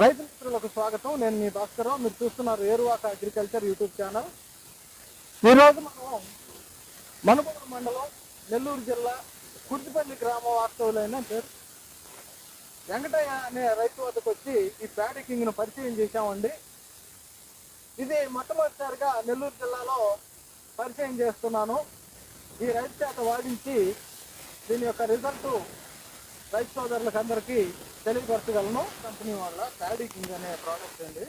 రైతు మిత్రులకు స్వాగతం. నేను మీ భాస్కర్ మీరు చూస్తున్నారు ఏరువాక అగ్రికల్చర్ యూట్యూబ్ ఛానల్. ఈరోజు మనం మనుగోడు మండలం నెల్లూరు జిల్లా కుర్తిపల్లి గ్రామ వాస్తవులైన పేరు వెంకటయ్య అనే రైతు వద్దకు వచ్చి ఈ ప్యాడీ కింగ్ను పరిచయం చేశామండి. ఇది మొట్టమొదటిసారిగా నెల్లూరు జిల్లాలో పరిచయం చేస్తున్నాను. ఈ రైతు చేత వాడించి దీని యొక్క రిజల్ట్ రైతు సోదరులకు అందరికీ తెలియపరచగలను. కంపెనీ వల్ల ప్యాడీ కింగ్ అనే ప్రోడక్ట్ అండి.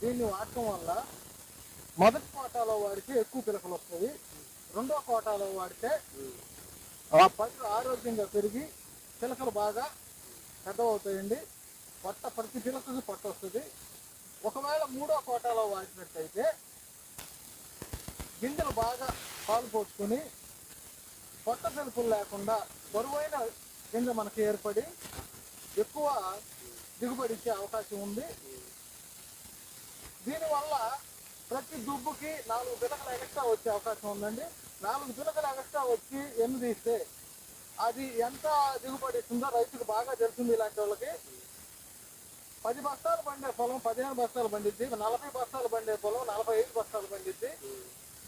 దీన్ని వాడటం వల్ల మొదటి కోటాలో వాడితే ఎక్కువ పిలకలు వస్తాయి రెండో కోటాలో వాడితే ఆ పళ్ళు ఆరోగ్యంగా పెరిగి పిలకలు బాగా పెద్దవవుతాయండి. పట్ట ప్రతి పిలకకి పట్ట వస్తుంది. ఒకవేళ మూడో కోటాలో వాడినట్టయితే గింజలు బాగా పాలు పోసుకొని పొట్ట పిలుపులు లేకుండా బరువైన కింద మనకి ఏర్పడి ఎక్కువ దిగుబడి ఇచ్చే అవకాశం ఉంది. దీనివల్ల ప్రతి దుబ్బుకి నాలుగు పిలకలు ఎక్స్ట్రా వచ్చే అవకాశం ఉందండి. నాలుగు పిలకలు ఎక్స్ట్రా వచ్చి ఎన్ని తీస్తే అది ఎంత దిగుబడి ఇస్తుందో రైతుకు బాగా తెలుస్తుంది ఇలాంటి వాళ్ళకి. పది బస్తాలు పండే పొలం పదిహేను బస్తాలు పండిద్ది నలభై బస్తాలు పండే పొలం నలభై ఐదు బస్తాలు పండిద్ది.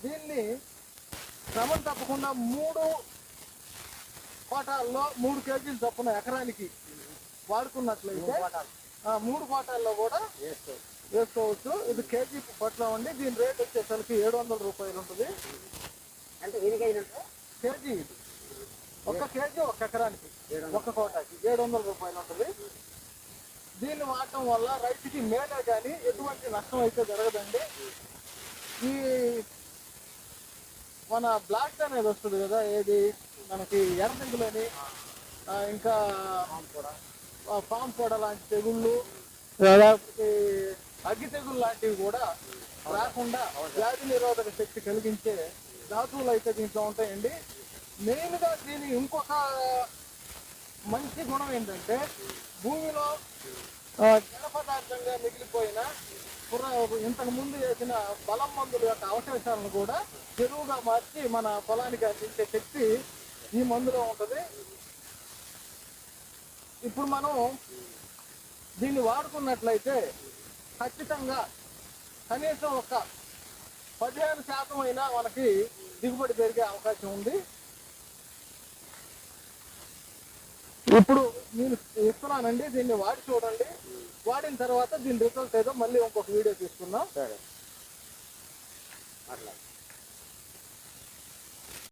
దీన్ని క్రమం తప్పకుండా మూడు కోటాల్లో మూడు కేజీలు చొప్పున ఎకరానికి వాడుకున్నట్లయితే ఆ, మూడు కోటాల్లో కూడా వేసుకోవచ్చు. ఇది కేజీ పట్ల ఉండి దీని రేట్ వచ్చేసరికి ఏడు వందల రూపాయలు ఉంటుంది. అంటే కేజీ ఇది. ఒక కేజీ ఒక ఎకరానికి ఒక కోటాకి ఏడు వందల రూపాయలు ఉంటుంది. దీన్ని వాడటం వల్ల రైతుకి మేలే కానీ ఎటువంటి నష్టం అయితే జరగదండి. ఈ మన బ్లాక్ అనేది వస్తుంది కదా ఏది? మనకి ఎర్రదింగులని ఇంకా ఆ, పాము పొడ లాంటి తెగుళ్ళు లేకపోతే అగ్గి తెగుళ్ళు లాంటివి కూడా రాకుండా వ్యాధి నిరోధక శక్తి కలిగించే ధాతువులు అయితే దీంట్లో ఉంటాయండి. మెయిన్గా దీని ఇంకొక మంచి గుణం ఏంటంటే భూమిలో ఆ, జల పదార్థంగా మిగిలిపోయిన పుర ఇంతకు ముందు వేసిన బలం మందుల యొక్క అవశేషాలను కూడా చెరువుగా మార్చి మన పొలానికి అందించే శక్తి ఈ మందులో ఉంటుంది. ఇప్పుడు మనం దీన్ని వాడుకున్నట్లయితే ఖచ్చితంగా కనీసం ఒక పదిహేను శాతం అయినా మనకి దిగుబడి పెరిగే అవకాశం ఉంది. ఇప్పుడు నేను ఇస్తున్నానండి దీన్ని వాడి చూడండి. వాడిన తర్వాత దీని రిజల్ట్ ఏదో మళ్ళీ ఇంకొక వీడియో తీసుకుందాం. సరే. అట్లా.